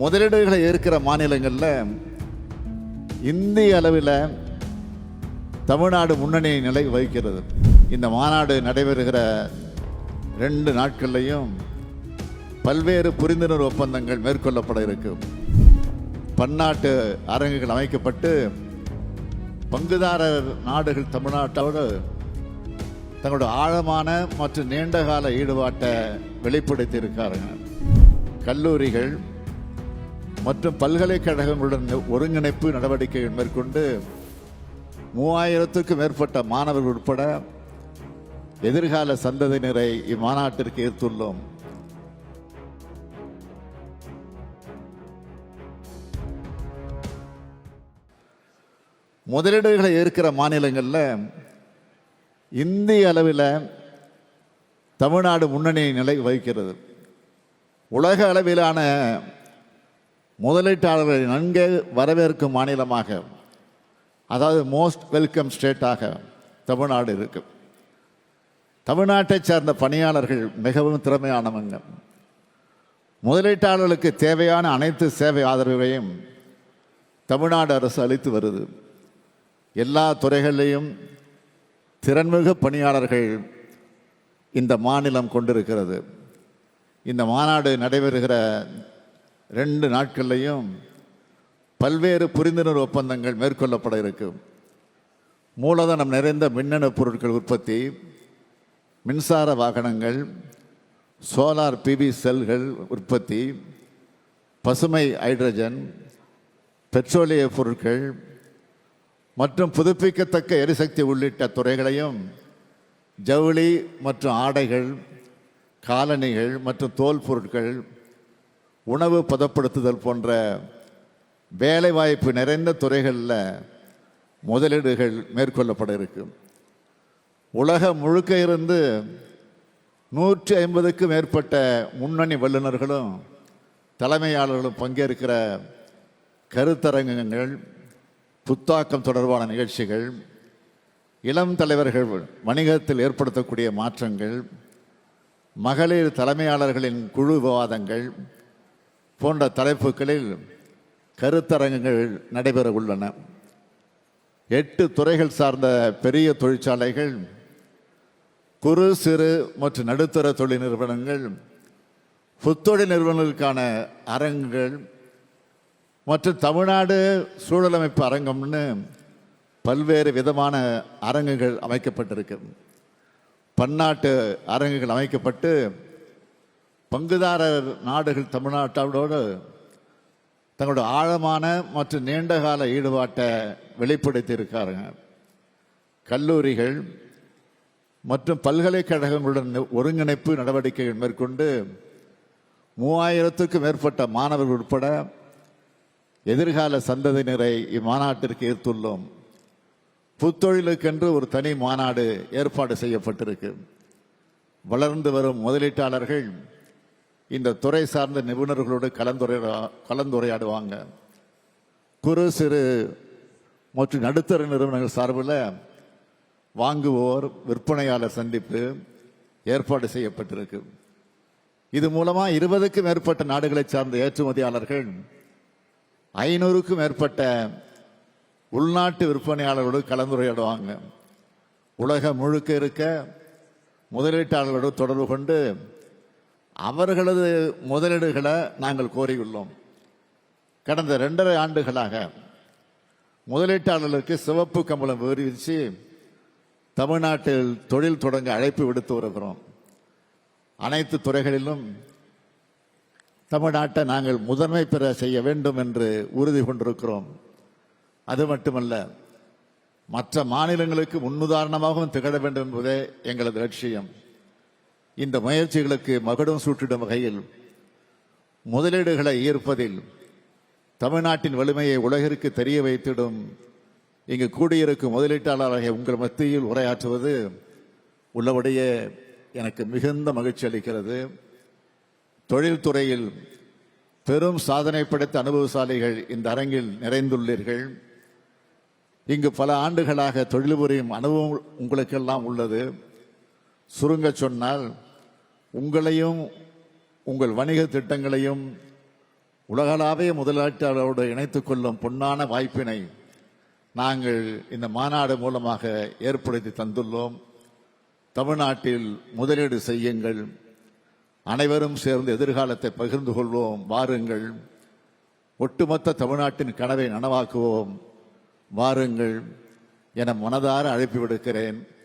முதலீடுகளை இருக்கிற மாநிலங்களில் இந்திய அளவில் தமிழ்நாடு முன்னணி நிலை வகிக்கிறது. இந்த மாநாடு நடைபெறுகிற ரெண்டு நாட்கள்லையும் பல்வேறு புரிந்துணர்வு ஒப்பந்தங்கள் மேற்கொள்ளப்பட இருக்கும் பன்னாட்டு அரங்குகள் அமைக்கப்பட்டு பங்குதாரர் நாடுகள் தமிழ்நாட்டோடு தங்களோட ஆழமான மற்றும் நீண்டகால ஈடுபாட்டை வெளிப்படுத்தியிருக்காருங்க கல்லூரிகள் மற்றும் பல்கலைக்கழகங்களுடன் ஒருங்கிணைப்பு நடவடிக்கைகள் மேற்கொண்டு மூவாயிரத்துக்கும் மேற்பட்ட மாணவர்கள் உட்பட எதிர்கால சந்ததியினரை இம்மாநாட்டிற்கு ஈர்த்துள்ளோம். முதலீடுகளை ஏற்கிற மாநிலங்களில் இந்திய அளவில் தமிழ்நாடு முன்னணி நிலை வகிக்கிறது. உலக அளவிலான முதலீட்டாளர்களை நன்கு வரவேற்கும் மாநிலமாக அதாவது மோஸ்ட் வெல்கம் ஸ்டேட்டாக தமிழ்நாடு இருக்கு. தமிழ்நாட்டைச் சேர்ந்த பணியாளர்கள் மிகவும் திறமையானவங்க. முதலீட்டாளர்களுக்கு தேவையான அனைத்து சேவை ஆதரவையும் தமிழ்நாடு அரசு அளித்து வருது. எல்லா துறைகளிலையும் திறன்மிகு பணியாளர்கள் இந்த மாநிலம் கொண்டிருக்கிறது. இந்த மாநாடு நடைபெறுகிற ரெண்டு நாட்கள்லையும் பல்வேறு புரிந்துணர்வு ஒப்பந்தங்கள் மேற்கொள்ளப்பட இருக்கும் மூலதனம் நிறைந்த மின்னணு பொருட்கள் உற்பத்தி மின்சார வாகனங்கள் சோலார் பிவி செல்கள் உற்பத்தி பசுமை ஹைட்ரஜன் பெட்ரோலிய பொருட்கள் மற்றும் புதுப்பிக்கத்தக்க எரிசக்தி உள்ளிட்ட துறைகளையும் ஜவுளி மற்றும் ஆடைகள் காலணிகள் மற்றும் தோல் பொருட்கள் உணவு பதப்படுத்துதல் போன்ற வேலைவாய்ப்பு நிறைந்த துறைகளில் முதலீடுகள் மேற்கொள்ளப்பட இருக்கும் உலகம் முழுக்க இருந்து நூற்றி ஐம்பதுக்கும் மேற்பட்ட முன்னணி வல்லுநர்களும் தலைமையாளர்களும் பங்கேற்கிற கருத்தரங்கங்கள் புத்தாக்கம் தொடர்பான நிகழ்ச்சிகள் இளம் தலைவர்கள் வணிகத்தில் ஏற்படுத்தக்கூடிய மாற்றங்கள் மகளிர் தலைமையாளர்களின் குழு விவாதங்கள் போன்ற தலைப்புகளில் கருத்தரங்குகள் நடைபெற உள்ளன எட்டு துறைகள் சார்ந்த பெரிய தொழிற்சாலைகள் குறு சிறு மற்றும் நடுத்தர தொழில் நிறுவனங்கள் புத்தொழில் நிறுவனங்களுக்கான அரங்குகள் மற்றும் தமிழ்நாடு சூழலமைப்பு அரங்கம்னு பல்வேறு விதமான அரங்குகள் அமைக்கப்பட்டிருக்கு. பன்னாட்டு அரங்குகள் அமைக்கப்பட்டு பங்குதாரர் நாடுகள் தமிழ்நாட்டோடு தங்களோட ஆழமான மற்றும் நீண்டகால ஈடுபாட்டை வெளிப்படுத்தி இருக்காருங்க கல்லூரிகள் மற்றும் பல்கலைக்கழகங்களுடன் ஒருங்கிணைப்பு நடவடிக்கைகள் மேற்கொண்டு மூவாயிரத்துக்கும் மேற்பட்ட மாணவர்கள் உட்பட எதிர்கால சந்ததியினரை இம்மாநாட்டிற்கு ஈர்த்துள்ளோம். புத்தொழிலுக்கென்று ஒரு தனி மாநாடு ஏற்பாடு செய்யப்பட்டிருக்கு. வளர்ந்து வரும் முதலீட்டாளர்கள் இந்த துறை சார்ந்த நிபுணர்களோடு கலந்துரையா கலந்துரையாடுவாங்க. குறு சிறு மற்றும் நடுத்தர நிறுவனங்கள் சார்பில் வாங்குவோர் விற்பனையாளர் சந்திப்பு ஏற்பாடு செய்யப்பட்டிருக்கு. இது மூலமாக இருபதுக்கும் மேற்பட்ட நாடுகளை சார்ந்த ஏற்றுமதியாளர்கள் ஐநூறுக்கும் மேற்பட்ட உள்நாட்டு விற்பனையாளர்களோடு கலந்துரையாடுவாங்க. உலகம் முழுக்க இருக்க முதலீட்டாளர்களோடு தொடர்பு கொண்டு அவர்களது முதலீடுகளை நாங்கள் கோரியுள்ளோம். கடந்த ரெண்டரை ஆண்டுகளாக முதலீட்டாளர்களுக்கு சிவப்பு கம்பளம் விரிவிச்சு தமிழ்நாட்டில் தொழில் தொடங்க அழைப்பு விடுத்து வருகிறோம். அனைத்து துறைகளிலும் தமிழ்நாட்டை நாங்கள் முதன்மை பெற செய்ய வேண்டும் என்று உறுதி கொண்டிருக்கிறோம். அது மட்டுமல்ல மற்ற மாநிலங்களுக்கு முன்னுதாரணமாகவும் திகழ வேண்டும் என்பதே எங்களது லட்சியம். இந்த முயற்சிகளுக்கு மகுடம் சூட்டிடும் வகையில் முதலீடுகளை ஈர்ப்பதில் தமிழ்நாட்டின் வலிமையை உலகிற்கு தெரிய வைத்திடும் இங்கு கூடியிருக்கும் முதலீட்டாளராக உங்கள் மத்தியில் உரையாற்றுவது உள்ளபடியே எனக்கு மிகுந்த மகிழ்ச்சி அளிக்கிறது. தொழில்துறையில் பெரும் சாதனை படைத்த அனுபவசாலிகள் இந்த அரங்கில் நிறைந்துள்ளீர்கள். இங்கு பல ஆண்டுகளாக தொழில் புரியும் அனுபவம் உங்களுக்கெல்லாம் உள்ளது. சுருங்க சொன்னால் உங்களையும் உங்கள் வணிக திட்டங்களையும் உலகளாவிய முதலீட்டாளரோடு இணைத்துக் கொள்ளும் பொன்னான வாய்ப்பினை நாங்கள் இந்த மாநாடு மூலமாக ஏற்படுத்தி தந்துள்ளோம். தமிழ்நாட்டில் முதலீடு செய்யுங்கள். அனைவரும் சேர்ந்து எதிர்காலத்தை பகிர்ந்து கொள்வோம். வாருங்கள். ஒட்டுமொத்த தமிழ்நாட்டின் கனவை நனவாக்குவோம். வாருங்கள். என மனதார அழைப்பு விடுக்கிறேன்.